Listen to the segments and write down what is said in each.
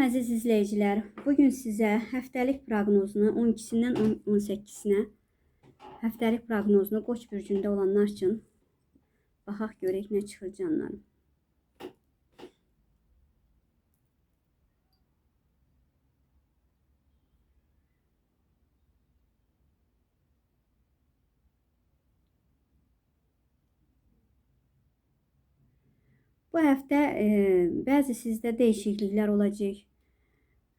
Salam əziz izləyicilər. Bu gün sizə həftəlik proqnozunu 12-sindən 18-sinə həftəlik proqnozunu Qoç bürcündə olanlar üçün baxaq görək nə çıxır canlarım. Bu həftə e, bəzi sizdə dəyişikliklər olacaq.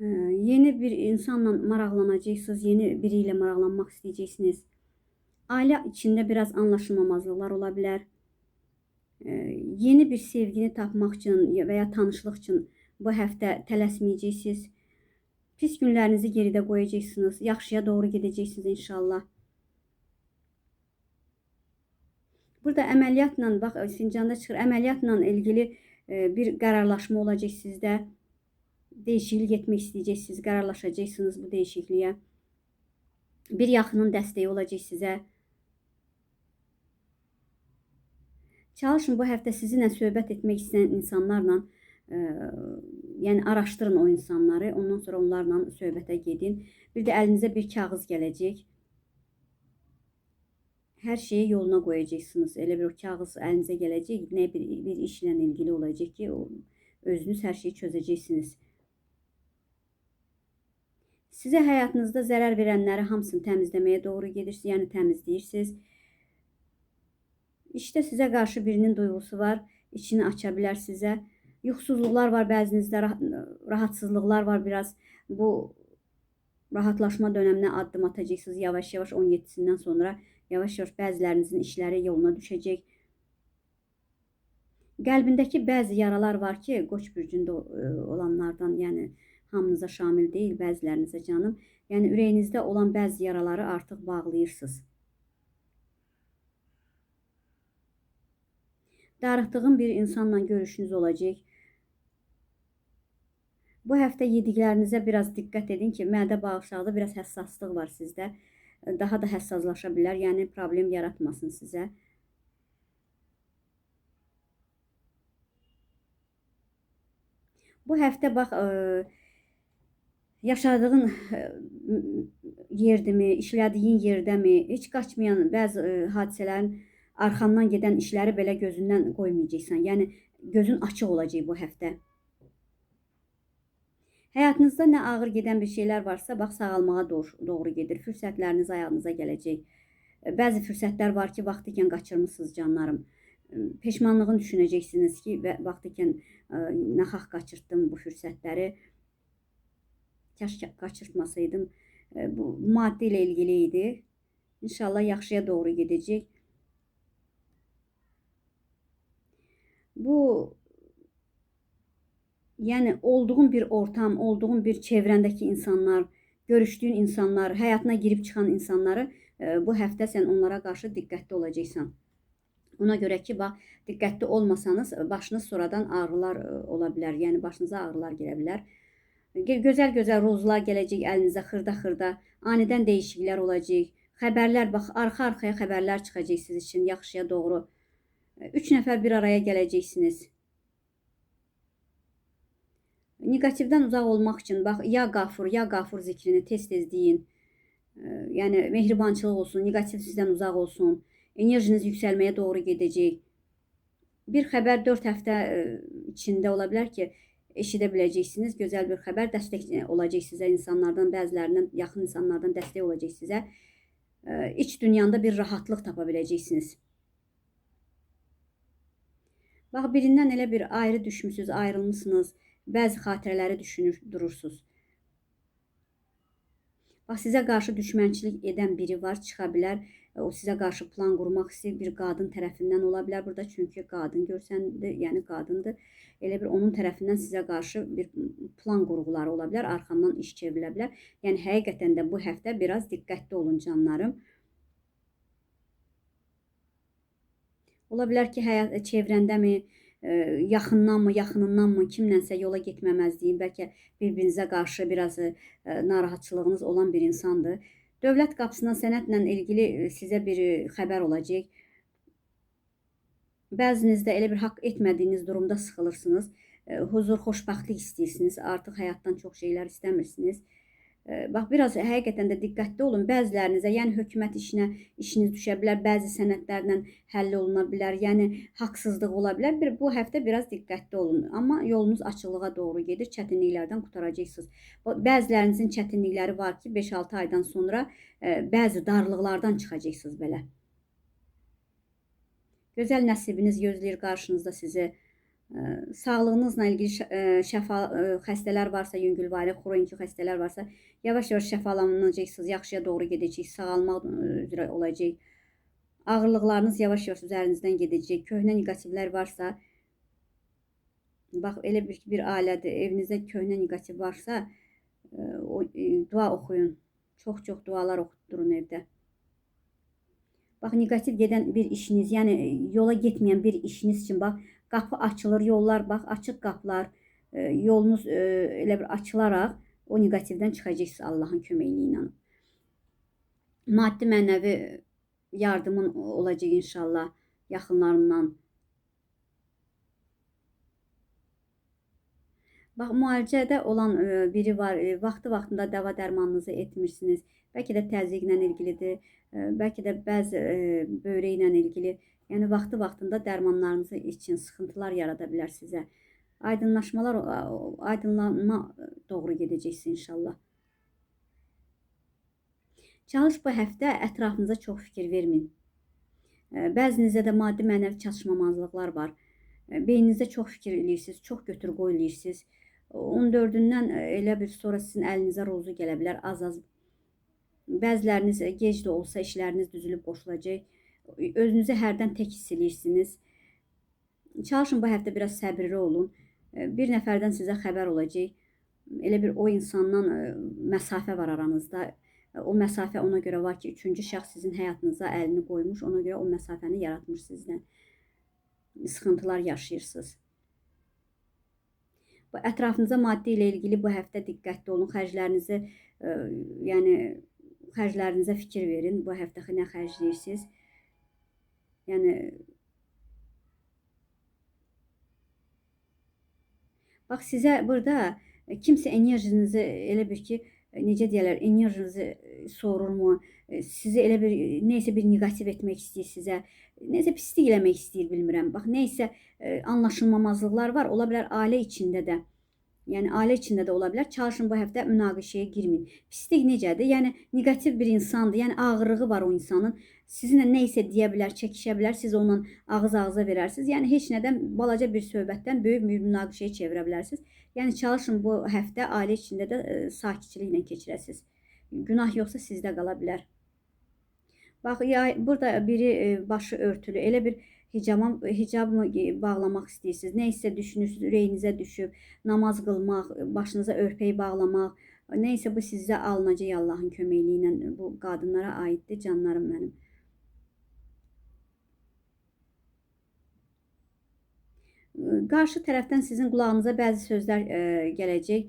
E, yeni bir insanla maraqlanacaqsınız, yeni biri ilə maraqlanmaq istəyəcəksiniz. Ailə içində biraz anlaşılmamazlıqlar ola bilər. E, yeni bir sevgini tapmaq üçün və ya tanışlıq üçün bu həftə tələsməyəcəksiniz. Pis günlərinizi geridə qoyacaqsınız. Yaxşıya doğru gedəcəksiniz inşallah. Burada əməliyyatla bax fincanda çıxır. Əməliyyatla ilgili e, bir qərarlaşma olacaq sizdə. Dəyişiklik etmək istəyəcəksiniz, qərarlaşacaqsınız bu dəyişikliyə. Bir yaxının dəstəyi olacaq sizə. Çalışın bu həftə sizinlə söhbət etmək istəyən insanlarla, e, yəni araşdırın o insanları, ondan sonra onlarla söhbətə gedin. Bir də əlinizə bir kağız gələcək hər şeyi yoluna qoyacaqsınız. Elə bir o kağız əlinizə gələcək, nə bir, bir işlə ilgili olacaq ki, özünüz hər şeyi çözəcəksiniz. Sizə həyatınızda zərər verənləri hamısını təmizləməyə doğru gedirsiniz, yəni təmizləyirsiniz. İşdə sizə qarşı birinin duyğusu var, içini aça bilər sizə. Yuxusuzluqlar var bəzinizdə, rahatsızlıqlar var biraz. Bu rahatlaşma dönəminə addım atacaqsınız yavaş-yavaş 17-sindən sonra Yavaş-yavaş bəzilərinizin işləri yoluna düşəcək. Qəlbindəki bəzi yaralar var ki, Qoç bürcündə e, olanlardan, yəni hamınıza şamil deyil, bəzilərinizə canım. Yəni ürəyinizdə olan bəzi yaraları artıq bağlayırsınız. Darıxdığım bir insanla görüşünüz olacaq. Bu həftə yediklərinizə biraz diqqət edin ki, mədə bağırsaqda biraz həssaslıq var sizdə daha da həssaslaşa bilər. Yəni problem yaratmasın sizə. Bu həftə bax ə, yaşadığın yerdimi, işlədiyin yerdəmi, heç qaçmayan bəzi ə, hadisələrin arxandan gedən işləri belə gözündən qoymayacaqsan. Yəni gözün açıq olacaq bu həftə. Həyatınızda nə ağır gedən bir şeylər varsa, bax sağalmağa doğru gedir. Fürsətləriniz ayağınıza gələcək. Bəzi fürsətlər var ki, vaxt ikən qaçırmısınız canlarım. Peşmanlığını düşünəcəksiniz ki, vaxt ikən naxaq qaçırtdım bu fürsətləri. Kaş qaçırtmasaydım. Bu maddi ilə ilgili idi. İnşallah yaxşıya doğru gedəcək. Bu yəni olduğun bir ortam, olduğun bir çevrəndəki insanlar, görüşdüyün insanlar, həyatına girib çıxan insanları e, bu həftə sən onlara qarşı diqqətli olacaqsan. Ona görə ki, bax, diqqətli olmasanız başınız sonradan ağrılar e, ola bilər. Yəni başınıza ağrılar gələ bilər. Gözəl-gözəl rozlar gələcək əlinizə xırda-xırda. Anidən dəyişikliklər olacaq. Xəbərlər bax, arxa-arxaya xəbərlər çıxacaq siz üçün yaxşıya doğru. 3 e, nəfər bir araya gələcəksiniz. Negativdən uzaq olmaq üçün bax ya qafur, ya qafur zikrini tez-tez deyin. Yəni mehribançılıq olsun, negativ sizdən uzaq olsun. Enerjiniz yüksəlməyə doğru gedəcək. Bir xəbər 4 həftə içində ola bilər ki, eşidə biləcəksiniz. Gözəl bir xəbər dəstək olacaq sizə insanlardan, bəzilərindən, yaxın insanlardan dəstək olacaq sizə. İç dünyanda bir rahatlıq tapa biləcəksiniz. Bax birindən elə bir ayrı düşmüsüz, ayrılmısınız bəzi xatirələri düşünür durursunuz. Bax sizə qarşı düşmənçilik edən biri var, çıxa bilər. O sizə qarşı plan qurmaq istəyir bir qadın tərəfindən ola bilər burada çünki qadın görsəndi, yəni qadındır. Elə bir onun tərəfindən sizə qarşı bir plan qurğuları ola bilər, arxandan iş çevrilə bilər. Yəni həqiqətən də bu həftə biraz diqqətli olun canlarım. Ola bilər ki, həyat çevrəndəmi, yaxındanmı, yaxınındanmı kimlənsə yola getməməzliyin, bəlkə bir-birinizə qarşı biraz narahatçılığınız olan bir insandır. Dövlət qapısından sənədlə ilgili sizə bir xəbər olacaq. Bəzinizdə elə bir haqq etmədiyiniz durumda sıxılırsınız. huzur, xoşbəxtlik istəyirsiniz. Artıq həyatdan çox şeylər istəmirsiniz. E, Bax biraz həqiqətən də diqqətli olun. Bəzilərinizə, yəni hökumət işinə işiniz düşə bilər, bəzi sənədlərlə həll oluna bilər. Yəni haqsızlıq ola bilər. Bir bu həftə biraz diqqətli olun. Amma yolunuz açıqlığa doğru gedir. Çətinliklərdən qurtaracaqsınız. Bəzilərinizin çətinlikləri var ki, 5-6 aydan sonra e, bəzi darlıqlardan çıxacaqsınız belə. Gözəl nəsibiniz gözləyir qarşınızda sizi. Sağlığınızla ilgili şəfa xəstələr varsa, yüngülvari, xroniki xəstələr varsa, yavaş-yavaş şəfalanacaqsınız, yaxşıya doğru gedəcəksiniz, sağalmaq üzrə olacaq. Ağırlıqlarınız yavaş-yavaş üzərinizdən gedəcək. Köhnə neqativlər varsa, bax elə bir bir ailədir, evinizdə köhnə neqativ varsa, o ə, dua oxuyun. Çox-çox dualar oxutdurun evdə. Bax neqativ gedən bir işiniz, yəni e, yola getməyən bir işiniz üçün bax qapı açılır, yollar bax açıq qapılar, e, yolunuz e, elə bir açılaraq o neqativdən çıxacaqsınız Allahın köməyi ilə. Maddi mənəvi yardımın olacaq inşallah yaxınlarından. Müalicədə olan e, biri var, e, vaxtı-vaxtında dəva dərmanınızı etmirsiniz. Bəlkə də təzyiqlə ilgilidir, e, bəlkə də bəzi böyrəklə ilgili. Yəni vaxtı-vaxtında dərmanlarınızı için sıxıntılar yarada bilər sizə. Aydınlaşmalar, aydınlanma doğru gedəcəksiniz inşallah. Çalış bu həftə ətrafınıza çox fikir verməyin. Bəzinizdə də maddi mənəvi çatışmamazlıqlar var. Beyninizdə çox fikir eləyirsiniz, çox götür-qoy eləyirsiniz. 14-dən elə bir sonra sizin əlinizə ruzu gələ bilər, az-az. Bəziləriniz e, gec də olsa işləriniz düzülüb qoşulacaq. Özünüzü hərdən tək hiss eləyirsiniz. Çalışın bu həftə biraz səbirli olun. E, Bir nəfərdən sizə xəbər olacaq. Elə bir o insandan e, məsafə var aranızda. E, O məsafə ona görə var ki, üçüncü şəxs sizin həyatınıza əlini qoymuş, ona görə o məsafəni yaratmış sizlə. Sıxıntılar yaşayırsınız. Ətrafınıza maddi ilə ilgili bu həftə diqqətli olun. Xərclərinizi, e, yəni xərclərinizə fikir verin. Bu həftə nə xərcləyirsiniz? Yəni Bax sizə burada e, kimsə enerjinizi elə bir ki, e, necə deyirlər, enerjinizi sorurmu? Sizi elə bir nəysə bir neqativ etmək istəyir sizə. Nəsə pislik eləmək istəyir, bilmirəm. Bax nəysə e, anlaşılmamazlıqlar var. Ola bilər ailə içində də. Yəni ailə içində də ola bilər. Çalışın bu həftə münaqişəyə girməyin. Pislik necədir? Yəni neqativ bir insandır. Yəni ağırlığı var o insanın. Sizinlə nə isə deyə bilər, çəkişə bilər. Siz onunla ağız-ağıza verərsiniz. Yəni heç nədən balaca bir söhbətdən böyük bir münaqişəyə çevirə bilərsiniz. Yəni çalışın bu həftə ailə içində də sakitçiliklə keçirəsiniz. Günah yoxsa sizdə qala bilər. Bax ya burada biri e, başı örtülü, elə bir hicama hicabmı e, bağlamaq istəyirsiniz. Nə isə düşünürsüz, ürəyinizə düşüb, namaz qılmaq, başınıza örpək bağlamaq, nə isə bu sizə alınacaq Allahın köməkliyi ilə. Bu qadınlara aiddir, canlarım mənim. Qarşı tərəfdən sizin qulağınıza bəzi sözlər e, gələcək.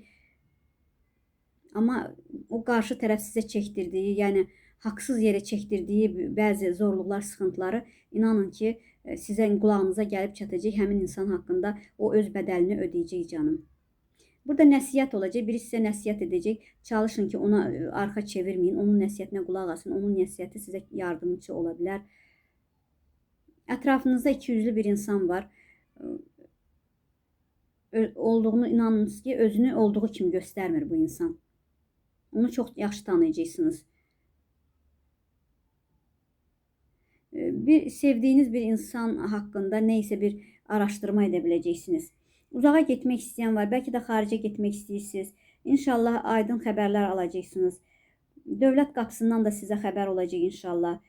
Amma o qarşı tərəf sizə çəkdirdiyi, yəni haqsız yerə çəkdirdiyi bəzi zorluqlar, sıxıntıları inanın ki, e, sizə qulağınıza gəlib çatacaq. Həmin insan haqqında o öz bədəlini ödəyəcək canım. Burada nəsihət olacaq. Biri sizə nəsihət edəcək. Çalışın ki, ona e, arxa çevirməyin. Onun nəsihətinə qulaq asın. Onun nəsihəti sizə yardımçı ola bilər. Ətrafınızda ikiyüzlü bir insan var. Olduğunu inanınız ki, özünü olduğu kimi göstərmir bu insan. Onu çox yaxşı tanıyacaqsınız. Bir sevdiyiniz bir insan haqqında nə isə bir araşdırma edə biləcəksiniz. Uzağa getmək istəyən var, bəlkə də xaricə getmək istəyirsiniz. İnşallah aydın xəbərlər alacaqsınız. Dövlət qapısından da sizə xəbər olacaq inşallah.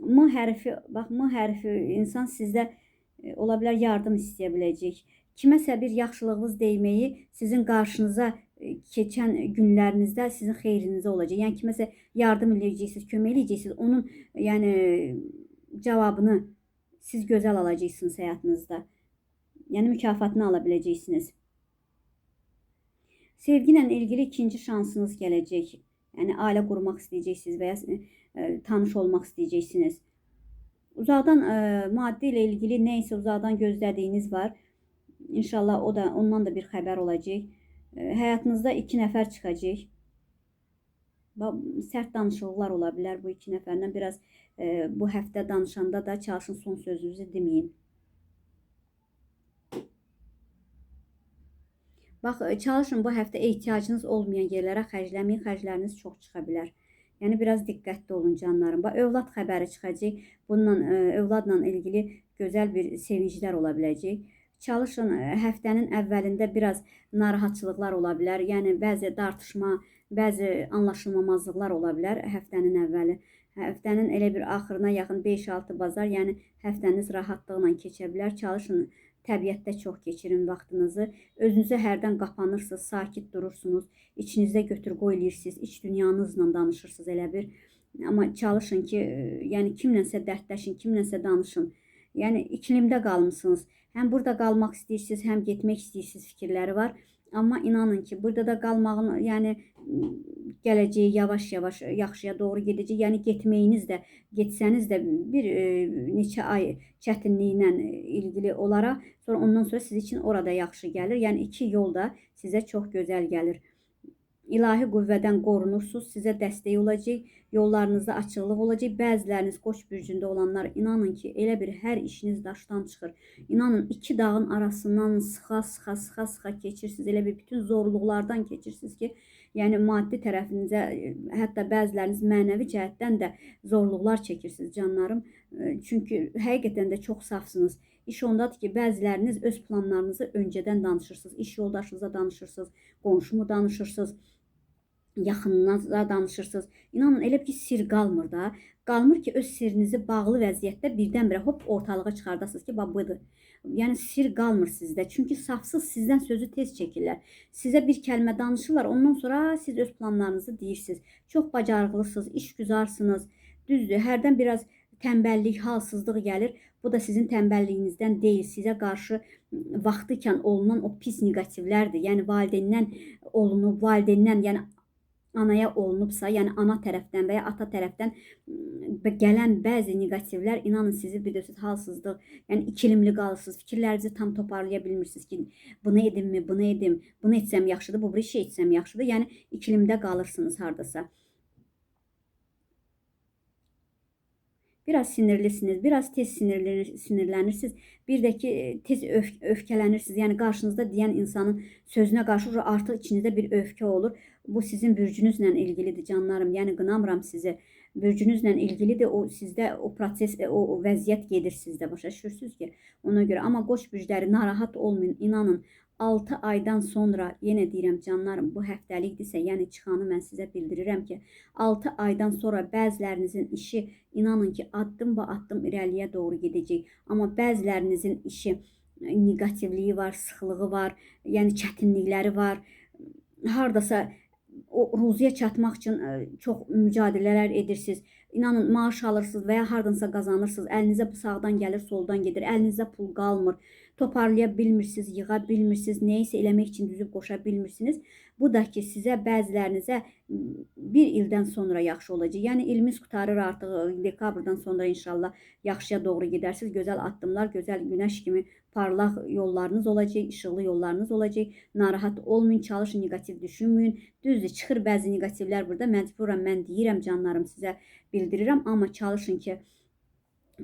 M hərfi, bax M hərfi insan sizdə e, ola bilər yardım istəyə biləcək. Kiməsə bir yaxşılığınız dəyməyi sizin qarşınıza keçən günlərinizdə sizin xeyrinizə olacaq. Yəni kiməsə yardım eləyəcəksiniz, kömək eləyəcəksiniz. Onun yəni cavabını siz gözəl alacaqsınız həyatınızda. Yəni mükafatını ala biləcəksiniz. Sevgi ilə ilgili ikinci şansınız gələcək. Yəni ailə qurmaq istəyəcəksiniz və ya e, tanış olmaq İnşallah o da ondan da bir xəbər olacaq. E, həyatınızda iki nəfər çıxacaq. Sərt danışıqlar ola bilər bu iki nəfərdən. Biraz e, bu həftə danışanda da çalışın son sözünüzü deməyin. Bax, e, çalışın bu həftə ehtiyacınız olmayan yerlərə xərcləməyin, xərcləriniz çox çıxa bilər. Yəni biraz diqqətli olun canlarım. Bax, övlad xəbəri çıxacaq. Bununla e, övladla ilgili gözəl bir sevinclər ola biləcək. Çalışın e, həftənin əvvəlində biraz narahatçılıqlar ola bilər. Yəni bəzi dartışma, bəzi anlaşılmamazlıqlar ola bilər həftənin əvvəli. Həftənin elə bir axırına yaxın 5-6 bazar, yəni həftəniz rahatlıqla keçə bilər. Çalışın təbiətdə çox keçirin vaxtınızı. Özünüzə hərdən qapanırsınız, sakit durursunuz. İçinizdə götür qoy eləyirsiniz, iç dünyanızla danışırsınız elə bir. Amma çalışın ki, e, yəni kimlənsə dərdləşin, kimlənsə danışın. Yəni ikilimdə qalmısınız. Həm burada qalmaq istəyirsiniz, həm getmək istəyirsiniz fikirləri var. Amma inanın ki, burada da qalmağın, yəni gələcəyi yavaş-yavaş yaxşıya doğru gedəcək. Yəni getməyiniz də, getsəniz də bir e, neçə ay çətinliklə ilgili olaraq, sonra ondan sonra siz üçün orada yaxşı gəlir. Yəni iki yol da sizə çox gözəl gəlir. İlahi qüvvədən qorunursunuz, sizə dəstək olacaq, yollarınızda açıqlıq olacaq. Bəziləriniz Qoç bürcündə olanlar inanın ki, elə bir hər işiniz daşdan çıxır. İnanın iki dağın arasından sıxa sıxa sıxa sıxa keçirsiniz. Elə bir bütün zorluqlardan keçirsiniz ki, yəni maddi tərəfinizə, hətta bəziləriniz mənəvi cəhətdən də zorluqlar çəkirsiniz canlarım. Çünki həqiqətən də çox safsınız. İş ondadır ki, bəziləriniz öz planlarınızı öncədən danışırsınız. İş yoldaşınıza danışırsınız, qonşumu danışırsınız yaxınınıza danışırsınız. İnanın elə bir sir qalmır da. Qalmır ki, öz sirrinizi bağlı vəziyyətdə birdən-birə hop ortalığa çıxardasınız ki, bax budur. Yəni sir qalmır sizdə. Çünki safsız sizdən sözü tez çəkirlər. Sizə bir kəlmə danışırlar, ondan sonra siz öz planlarınızı deyirsiniz. Çox bacarıqlısınız, işgüzarsınız. Düzdür, hərdən biraz tənbəllik, halsızlıq gəlir. Bu da sizin tənbəlliyinizdən deyil, sizə qarşı vaxtı ikən olunan o pis neqativlərdir. Yəni valideyndən olunub, valideyndən, yəni anaya olunubsa, yəni ana tərəfdən və ya ata tərəfdən gələn bəzi neqativlər inanın sizi bilirsiniz halsızlıq, yəni ikilimli qalırsınız, fikirlərinizi tam toparlaya bilmirsiniz ki, bunu edimmi, bunu edim, bunu etsəm yaxşıdır, bu bir şey etsəm yaxşıdır. Yəni ikilimdə qalırsınız hardasa. Biraz sinirlisiniz, biraz tez sinirlenir, sinirlənirsiniz. Bir də ki, e, tez öf öfkələnirsiniz. Yəni qarşınızda deyən insanın sözünə qarşı artıq içinizdə bir öfkə olur. Bu sizin bürcünüzlə ilgilidir canlarım. Yəni qınamıram sizi. Bürcünüzlə ilgilidir. O sizdə o proses, e, o, o vəziyyət gedir sizdə. Başa düşürsüz ki? Ona görə amma qoç bürcləri narahat olmayın. İnanın 6 aydan sonra yenə deyirəm canlarım, bu həftəlikdirsə, yəni çıxanı mən sizə bildirirəm ki, 6 aydan sonra bəzilərinizin işi inanın ki, addım ba addım irəliyə doğru gedəcək. Amma bəzilərinizin işi e, neqativliyi var, sıxlığı var, yəni çətinlikləri var. Hardasa o ruziyə çatmaq üçün ə, çox mücadilələr edirsiniz. İnanın maaş alırsınız və ya hardansa qazanırsınız. Əlinizə sağdan gəlir, soldan gedir. Əlinizdə pul qalmır. Toparlaya bilmirsiniz, yığa bilmirsiniz, nə isə eləmək üçün düzüb qoşa bilmirsiniz. Bu da ki, sizə bəzilərinizə bir ildən sonra yaxşı olacaq. Yəni ilimiz qutarır artıq dekabrdan sonra inşallah yaxşıya doğru gedərsiniz. Gözəl addımlar, gözəl günəş kimi parlaq yollarınız olacaq, işıqlı yollarınız olacaq. Narahat olmayın, çalışın, neqativ düşünməyin. Düzdür, çıxır bəzi neqativlər burada. Məcburam mən deyirəm canlarım sizə bildirirəm, amma çalışın ki,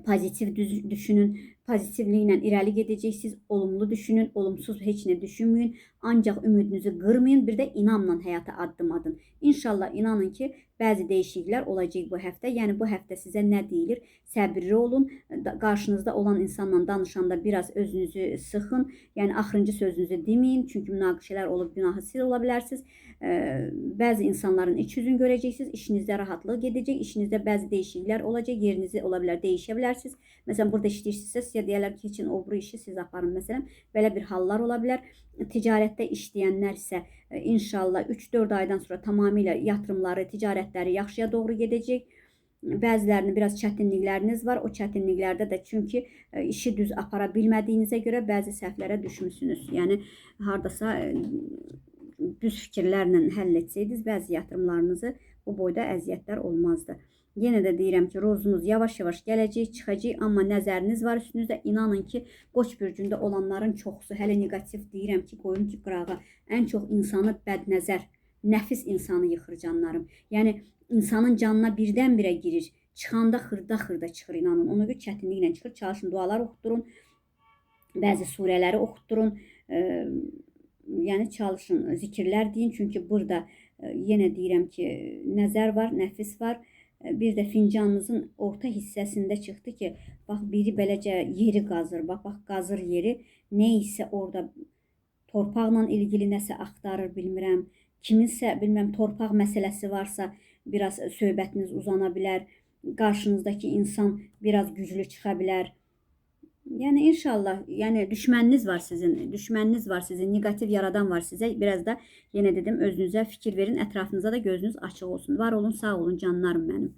pozitiv düşünün, pozitivliklə irəli gedəcəksiniz, olumlu düşünün, olumsuz heç nə düşünməyin. Ancaq ümidinizi qırmayın, bir də inamla həyata addım atın. İnşallah inanın ki, bəzi dəyişikliklər olacaq bu həftə. Yəni bu həftə sizə nə deyilir? Səbirli olun. Da- Qarşınızda olan insanla danışanda biraz özünüzü sıxın. Yəni axırıncı sözünüzü deməyin, çünki münaqişələr olub günahı siz ola bilərsiniz. Bəzi insanların iç yüzünü görəcəksiniz. İşinizdə rahatlıq gedəcək, işinizdə bəzi dəyişikliklər olacaq, yerinizi ola bilər dəyişə bilərsiniz. Məsələn, burada işləyirsinizsə, sizə deyərlər ki, keçin o bu işi siz aparın məsələn. Belə bir hallar ola bilər. Ticarətdə işləyənlər isə e, inşallah 3-4 aydan sonra tamamilə yatırımları, ticarətləri yaxşıya doğru gedəcək. Bəzilərinin biraz çətinlikləriniz var. O çətinliklərdə də çünki e, işi düz apara bilmədiyinizə görə bəzi səhvlərə düşmüsünüz. Yəni hardasa e, düz fikirlərlə həll etsəydiniz bəzi yatırımlarınızı bu boyda əziyyətlər olmazdı. Yenə də deyirəm ki, rozunuz yavaş-yavaş gələcək, çıxacaq, amma nəzəriniz var üstünüzdə. İnanın ki, Qoç bürcündə olanların çoxusu hələ neqativ deyirəm ki, qoyun ki, qırağa ən çox insanı bədnəzər, nəfis insanı yıxır canlarım. Yəni insanın canına birdən-birə girir. Çıxanda xırda-xırda çıxır inanın. Ona görə çətinliklə çıxır. Çalışın dualar oxutdurun. Bəzi surələri oxutdurun. E, yəni çalışın zikirlər deyin çünki burada e, yenə deyirəm ki, nəzər var, nəfis var. Bir də fincanınızın orta hissəsində çıxdı ki, bax biri beləcə yeri qazır. Bax bax qazır yeri. Nə isə orada torpaqla ilgili nəsə axtarır, bilmirəm. Kiminsə, bilmirəm, torpaq məsələsi varsa, biraz söhbətiniz uzana bilər. Qarşınızdakı insan biraz güclü çıxa bilər. Yəni inşallah, yəni düşməniniz var sizin, düşməniniz var sizin, neqativ yaradan var sizə. Biraz da yenə dedim özünüzə fikir verin, ətrafınıza da gözünüz açıq olsun. Var olun, sağ olun canlarım mənim.